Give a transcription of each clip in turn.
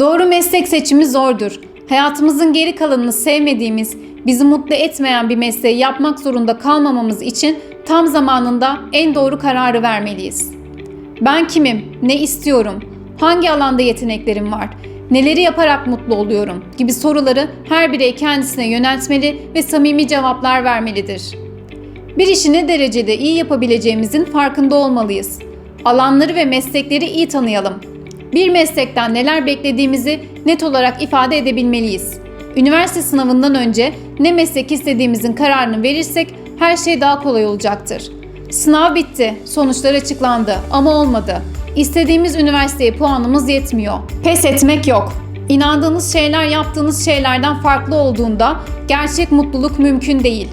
Doğru meslek seçimi zordur. Hayatımızın geri kalanını sevmediğimiz, bizi mutlu etmeyen bir mesleği yapmak zorunda kalmamamız için tam zamanında en doğru kararı vermeliyiz. Ben kimim? Ne istiyorum? Hangi alanda yeteneklerim var? Neleri yaparak mutlu oluyorum? gibi soruları her birey kendisine yöneltmeli ve samimi cevaplar vermelidir. Bir işi ne derecede iyi yapabileceğimizin farkında olmalıyız. Alanları ve meslekleri iyi tanıyalım. Bir meslekten neler beklediğimizi net olarak ifade edebilmeliyiz. Üniversite sınavından önce ne meslek istediğimizin kararını verirsek her şey daha kolay olacaktır. Sınav bitti, sonuçlar açıklandı ama olmadı. İstediğimiz üniversiteye puanımız yetmiyor. Pes etmek yok. İnandığınız şeyler yaptığınız şeylerden farklı olduğunda gerçek mutluluk mümkün değil.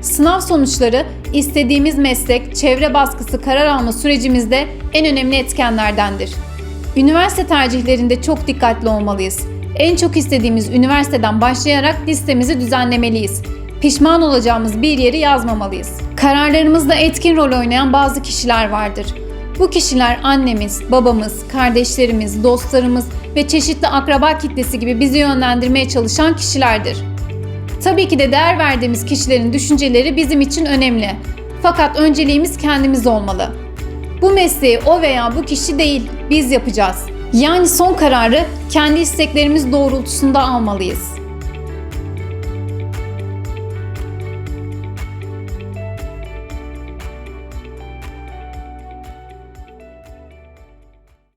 Sınav sonuçları istediğimiz meslek, çevre baskısı karar alma sürecimizde en önemli etkenlerdendir. Üniversite tercihlerinde çok dikkatli olmalıyız. En çok istediğimiz üniversiteden başlayarak listemizi düzenlemeliyiz. Pişman olacağımız bir yeri yazmamalıyız. Kararlarımızda etkin rol oynayan bazı kişiler vardır. Bu kişiler annemiz, babamız, kardeşlerimiz, dostlarımız ve çeşitli akraba kitlesi gibi bizi yönlendirmeye çalışan kişilerdir. Tabii ki de değer verdiğimiz kişilerin düşünceleri bizim için önemli. Fakat önceliğimiz kendimiz olmalı. Bu mesleği o veya bu kişi değil, biz yapacağız. Yani son kararı kendi isteklerimiz doğrultusunda almalıyız.